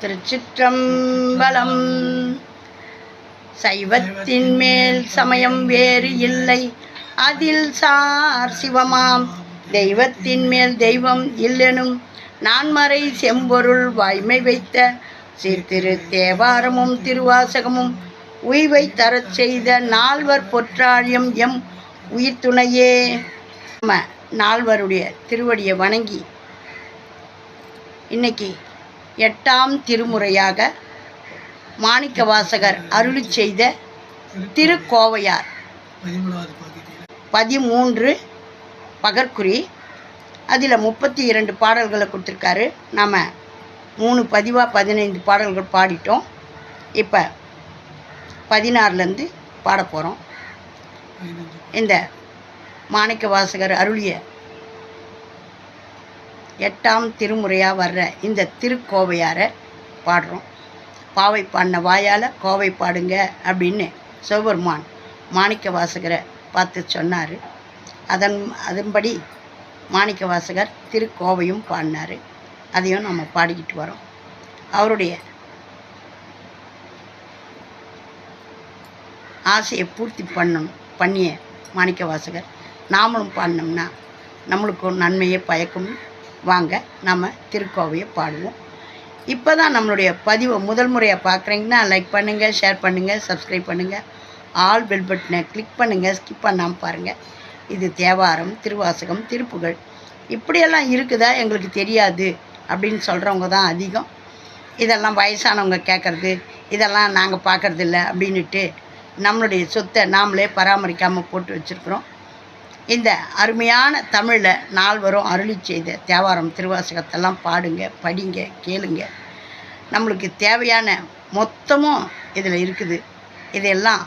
திருச்சிற்றம்பலம். சைவத்தின் மேல் சமயம் வேறு இல்லை. அதில் சார் சிவமாம். தெய்வத்தின் மேல் தெய்வம் இல்லெனும் நான்மறை செம்பொருள் வாய்மை வைத்த சிறு தேவாரமும் திருவாசகமும் உய்வை தரச் செய்த நால்வர் பொற்றாழியம் எம் உயிர் துணையே நம்ம நால்வருடைய திருவடியை வணங்கி இன்னைக்கு எட்டாம் திருமுறையாக மாணிக்க வாசகர் அருளி செய்த திருக்கோவையார். பதிமூன்று பகற்குறி. அதில் முப்பத்தி இரண்டு பாடல்களை கொடுத்துருக்காரு. நாம் மூணு பதிவாக பதினைந்து பாடல்கள் பாடிட்டோம். இப்போ பதினாறுலேருந்து பாட போகிறோம் இந்த மாணிக்க வாசகர் அருளிய எட்டாம் திருமுறையாக வர்ற இந்த திருக்கோவையாரை பாடுறோம். பாவை பாடின வாயால் கோவை பாடுங்க அப்படின்னு சிவபெருமான் மாணிக்க வாசகரை பார்த்து சொன்னார். அதன் அதன்படி மாணிக்க வாசகர் திருக்கோவையும் பாடினார். அதையும் நம்ம பாடிக்கிட்டு வரோம். அவருடைய ஆசையை பூர்த்தி பண்ணணும் பண்ணிய மாணிக்க வாசகர். நாமளும் பாடினோம்னா நம்மளுக்கும் நன்மையை பயக்கும். வாங்க நம்ம திருக்கோவையை பாடுவோம். இப்போ தான் நம்மளுடைய பதிவை முதல் முறையாக பார்க்குறீங்கன்னா லைக் பண்ணுங்கள் ஷேர் பண்ணுங்கள் சப்ஸ்கிரைப் பண்ணுங்கள் ஆல் பெல் பட்டனை கிளிக் பண்ணுங்கள் ஸ்கிப் பண்ணாமல் பாருங்கள் இது தேவாரம் திருவாசகம் திருப்புகழ் இப்படியெல்லாம் இருக்குதா? எங்களுக்கு தெரியாது. அப்படின்னு சொல்கிறவங்க தான் அதிகம். இதெல்லாம் வயசானவங்க கேட்குறது இதெல்லாம் நாங்கள் பார்க்குறதில்ல அப்படின்ட்டு அப்படின்னுட்டு நம்மளுடைய சொத்தை நாமளே பராமரிக்காமல் போட்டு வச்சுருக்குறோம். இந்த அருமையான தமிழில் நால்வரும் அருளி செய்த தேவாரம் திருவாசகத்தெல்லாம் பாடுங்க படிங்க கேளுங்க. நம்மளுக்கு தேவையான மொத்தமும் இதில் இருக்குது. இதையெல்லாம்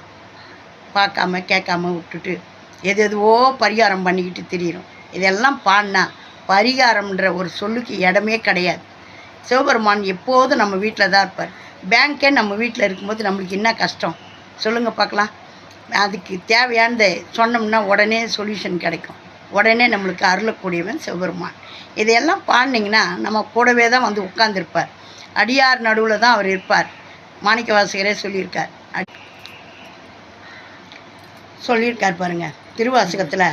பார்க்காம கேட்காம விட்டுட்டு எது எதுவோ பரிகாரம் பண்ணிக்கிட்டு தெரியும் இதெல்லாம் பாடினா பரிகாரம்ன்ற ஒரு சொல்லுக்கு இடமே கிடையாது. சிவபெருமான் எப்போதும் நம்ம வீட்டில் தான் இருப்பார். பேங்க்கே நம்ம வீட்டில் இருக்கும்போது நம்மளுக்கு என்ன கஷ்டம்? சொல்லுங்கள் பார்க்கலாம். அதுக்கு தேவையானதை சொன்னோம்னா உடனே சொல்யூஷன் கிடைக்கும். உடனே நம்மளுக்கு அருளக்கூடியவன் சிவபெருமான். இதையெல்லாம் பாடினீங்கன்னா நம்ம கூடவே தான் வந்து உட்காந்துருப்பார் அடியார் நடுவில் தான் அவர் இருப்பார். மாணிக்க வாசகரே சொல்லியிருக்கார் சொல்லியிருக்கார் பாருங்கள் திருவாசகத்தில்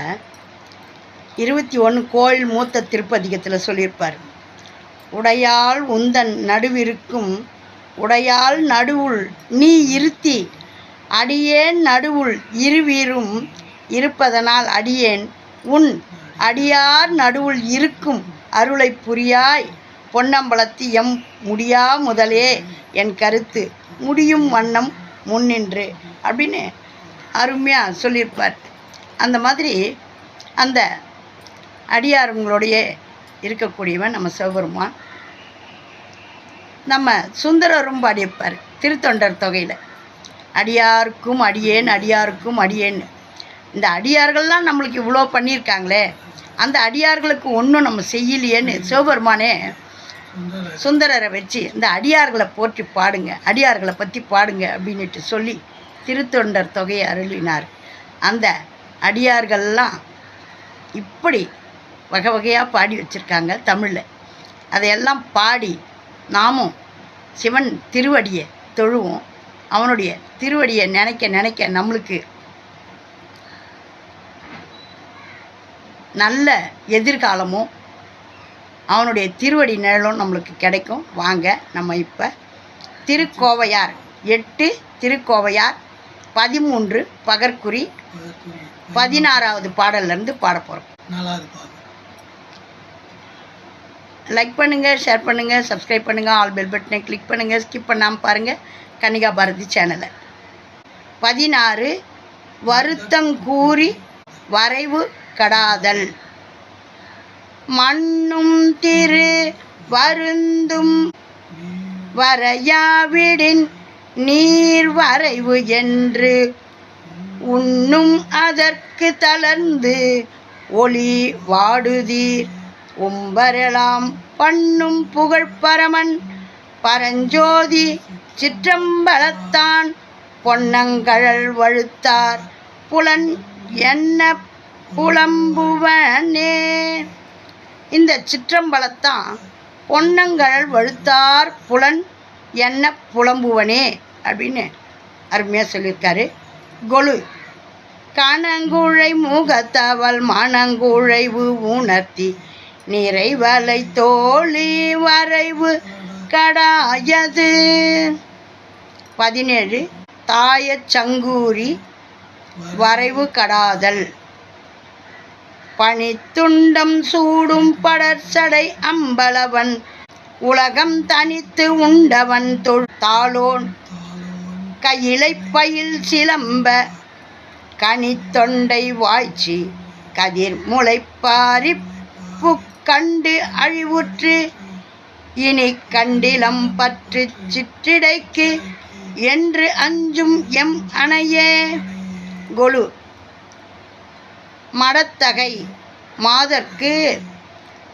இருபத்தி ஒன்று கோயில் மூத்த திருப்பதிகத்தில் சொல்லியிருப்பார். உடையாள் உந்தன் நடுவிருக்கும் உடையாள் நடுவுள் நீ இருத்தி அடியேன் நடுவுள் இருவீரும் இருப்பதனால் அடியேன். உன் அடியார் நடுவுள் இருக்கும் அருளை புரியாய். பொன்னம்பலத்து எம் முடியா முதலே என் கருத்து. முடியும் வண்ணம் முன்னின்று அப்படின்னு அருமையாக சொல்லியிருப்பார். அந்த மாதிரி அந்த அடியாருங்களுடைய இருக்கக்கூடியவன் நம்ம சிவபெருமான். நம்ம சுந்தரரும் பாடியிருப்பார். திருத்தொண்டர் தொகையில். அடியாருக்கும் அடியேன் அடியாருக்கும் அடியேன். இந்த அடியார்கள்லாம் நம்மளுக்கு இவ்வளோ பண்ணியிருக்காங்களே அந்த அடியார்களுக்கு ஒன்றும் நம்ம செய்யலையேன்னு சிவபெருமானே சுந்தரரை வச்சு இந்த அடியார்களை போற்றி பாடுங்க அடியார்களை பற்றி பாடுங்க அப்படின்னுட்டு சொல்லி திருத்தொண்டர் தொகையை அருளினார். அந்த அடியார்கள்லாம் இப்படி வகை வகையாக பாடி வச்சுருக்காங்க தமிழில். அதையெல்லாம் பாடி நாமும் சிவன் திருவடியை தொழுவோம். அவனுடைய திருவடியை நினைக்க நினைக்க நம்மளுக்கு நல்ல எதிர்காலமும் அவனுடைய திருவடி நிழலும் நம்மளுக்கு கிடைக்கும். வாங்க நம்ம இப்போ திருக்கோவையார் எட்டு திருக்கோவையார் பதிமூன்று பகற்குறி பதினாறாவது பாடல்லேருந்து பாட போகிறோம் லைக் பண்ணுங்கள் ஷேர் பண்ணுங்கள் சப்ஸ்கிரைப் பண்ணுங்கள் ஆல் பெல் பட்டனை கிளிக் பண்ணுங்கள் ஸ்கிப் பண்ணாமல் பாருங்கள் கன்னிகா பாரதி சேனலை. பதினாறு வருத்தங்கூறி வரைவு கடாதல். மண்ணும் திரு வருந்தும் வரையாவிடின் நீர் வரைவு என்று. உண்ணும் அதற்கு தளர்ந்து ஒளி வாடுதீர். உம்பரலாம் பண்ணும் புகழ் பரமன் பரஞ்சோதி சிற்றம்பலத்தான் பொன்னங்கழல் வழுத்தார். புலன் என்ன புலம்புவனே? இந்த சிற்றம்பலத்தான் பொன்னங்கழல் வழுத்தார். புலன் என்ன புலம்புவனே? அப்படின்னு அருமையாக சொல்லியிருக்காரு. கொலு. கணங்குழை முகத்தவள் மணங்குழைவு உணர்த்தி நிறைவலை தோழி வரைவு கடாயது. பதினேழு தாயச் சங்கூரி வரைவு கடாதல். பனித்துண்டம் சூடும் படர்சடை அம்பலவன் உலகம் தனித்து உண்டவன் தொழ் தாளோன். கையிலை பயில் சிலம்ப கனித்தொண்டை வாய்ச்சி கதிர் முளைப்பாரி கண்டு அழிவுற்று இனி கண்டிலம் பற்று சிற்றிடைக்கு என்று அஞ்சும் எம் அணையே. கொலு. மடத்தகை மாதற்கு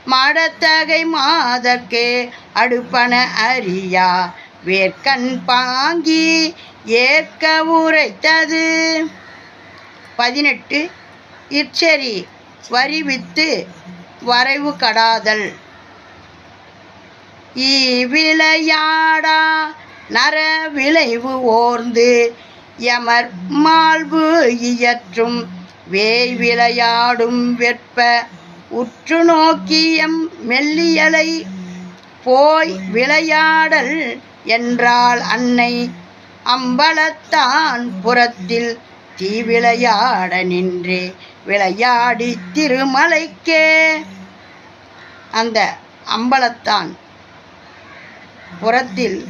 மடத்தகை மாதற்கு அடுப்பன அறியா வேர்க்கண் பாங்கி ஏற்க உரைத்தது. பதினெட்டு. இச்சரி வரிவித்து வரைவு கடாதல். ஈவிளையாடா நர விளைவு ஓர்ந்து எமர் மால்பு இயற்றும் வேய் விளையாடும் வெற்ப உற்று நோக்கியம் மெல்லியலை போய் விளையாடல் என்றால் அன்னை அம்பலத்தான் புறத்தில் தீ விளையாட நின்றே. விளையாடி திருமலைக்கே. அந்த அம்பலத்தான் புறத்தில்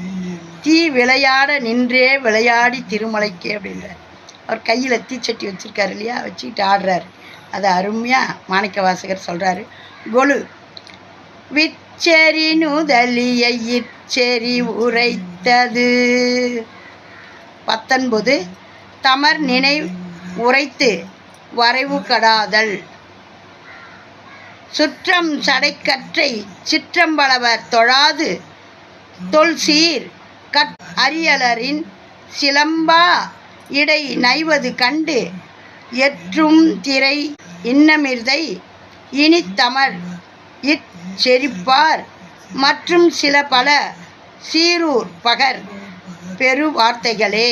தீ விளையாட நின்றே விளையாடி திருமலைக்கே அப்படின்றார் அவர் கையில் தீச்சட்டி வச்சிருக்காரு இல்லையா? வச்சுக்கிட்டு ஆடுறாரு. அதை அருமையாக மாணிக்க வாசகர் சொல்கிறாரு கொலு விச்செறி இச்செறி உரைத்தது. பத்தொன்பது தமர் நினை உரைத்து வரைவு கடாதல். சுற்றம் சடைக்கற்றை சிற்றம்பளவர் தொழாது தொல்சீர் கட் அரியலரின் சிலம்பா இடை நைவது கண்டு எற்றும் திரை இன்னமிர்தை இனித்தமர். இச்செரிப்பார் மற்றும் சில பல சீரூர் பகர் பெரு வார்த்தைகளே.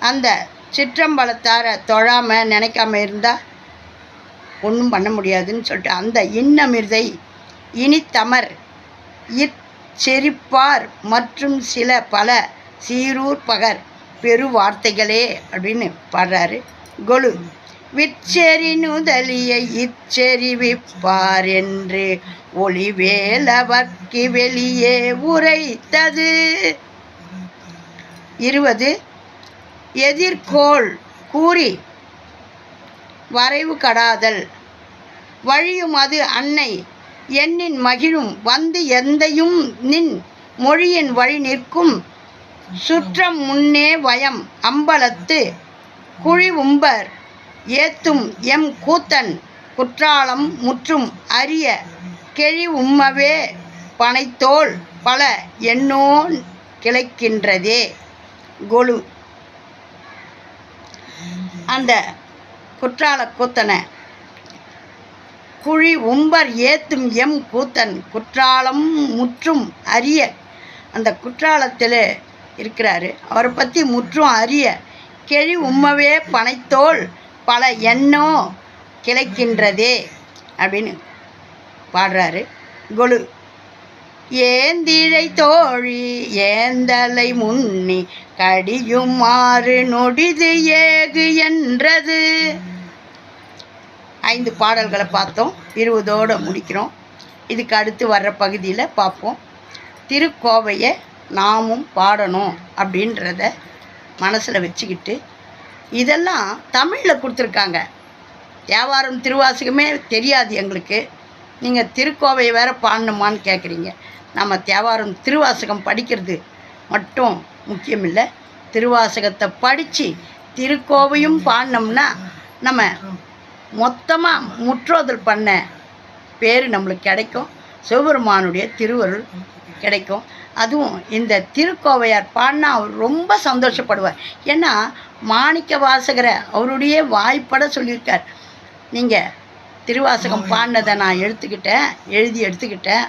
அந்த சிற்றம்பலத்தார தொழாம நினைக்காம இருந்தால் ஒன்றும் பண்ண முடியாதுன்னு சொல்லிட்டு அந்த இன்னமிர்தை இனித்தமர். செரிப்பார் மற்றும் சில பல சீரூர் பகர் பெரு வார்த்தைகளே அப்படின்னு பாடுறாரு கொலு. விச்செறி நுதலிய இச்செறிவிப்பார் என்று ஒளிவேலவர்க்கு வெளியே உரைத்தது. இருபது. எதிர்கோள் கூறி வரைவு கடாதல். வழியும் அது அன்னை எண்ணின் மகிழும் வந்து எந்தையும் நின் மொழியின் வழி நிற்கும் சுற்றம் முன்னே வயம் அம்பலத்து குழி உம்பர் ஏத்தும் எம் கூத்தன் குற்றாலம் முற்றும் அரிய கெழி உம்மவே பனைத்தோல் பல எண்ணோன் கிளைக்கின்றதே. கொலு. அந்த குற்றால கூத்தனை குழி உம்பர் ஏத்தும் எம் கூத்தன் குற்றாலம் முற்றும் அரிய. அந்த குற்றாலத்தில் இருக்கிறாரு. அவரை பற்றி முற்றும் அரிய கெழி உம்மவே பனைத்தோல் பல எண்ணோ கிளைக்கின்றதே அப்படின்னு பாடுறாரு கொலு. ஏந்திழை தோழி ஏந்தலை முன்னி கடியுமாறு நொடிது ஏகு என்றது? ஐந்து பாடல்களை பார்த்தோம். இருபதோடு முடிக்கிறோம். இதுக்கு அடுத்து வர்ற பகுதியில் பார்ப்போம். திருக்கோவையை நாமும் பாடணும் அப்படின்றத மனசில் வச்சுக்கிட்டு இதெல்லாம் தமிழில் கொடுத்துருக்காங்க. வியாபாரம் திருவாசகமே தெரியாது எங்களுக்கு. நீங்கள் திருக்கோவை வேறு பாடணுமான்னு கேட்குறீங்க நம்ம தேவாரம் திருவாசகம் படிக்கிறது மட்டும் முக்கியம் இல்லை திருவாசகத்தை படித்து திருக்கோவையும் பாடினோம்னா நம்ம மொத்தமாக முற்றோதல் பண்ண பேர் நம்மளுக்கு கிடைக்கும். சிவபெருமானுடைய திருவருள் கிடைக்கும். அதுவும் இந்த திருக்கோவையார் பாடினா அவர் ரொம்ப சந்தோஷப்படுவார். ஏன்னா மாணிக்க வாசகரை அவருடைய வாய்ப்பட சொல்லியிருக்கார். நீங்கள் திருவாசகம் பாடினதை நான் எடுத்துக்கிட்டேன் எழுதி எடுத்துக்கிட்டேன்.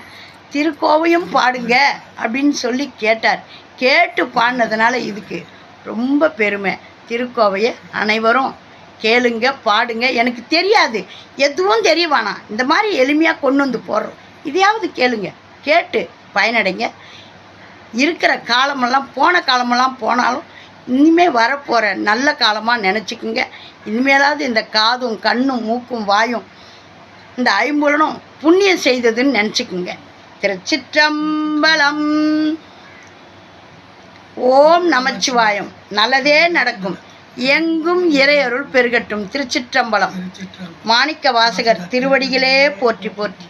திருக்கோவையும் பாடுங்க அப்படின்னு சொல்லி கேட்டார். கேட்டு பாடினதுனால இதுக்கு ரொம்ப பெருமை. திருக்கோவையை அனைவரும் கேளுங்க பாடுங்க. எனக்கு தெரியாது. எதுவும் தெரிய வேணாம் இந்த மாதிரி எளிமையாக கொண்டு வந்து போடுறோம். இதையாவது கேளுங்க. கேட்டு பயனடைங்க. இருக்கிற காலமெல்லாம் போன காலமெல்லாம் போனாலும் இனிமேல் வரப்போகிற நல்ல காலமாக நினச்சிக்குங்க. இனிமேலாவது இந்த காதும் கண்ணும் மூக்கும் வாயும் இந்த ஐம்புலனும் புண்ணியம் செய்ததுன்னு நினச்சிக்கோங்க. திருச்சிற்றம்பலம். ஓம் நமச்சிவாயம். நல்லதே நடக்கும். எங்கும் இறையருள் பெருகட்டும். திருச்சிற்றம்பலம். மாணிக்க வாசகர் திருவடிகளே போற்றி போற்றி.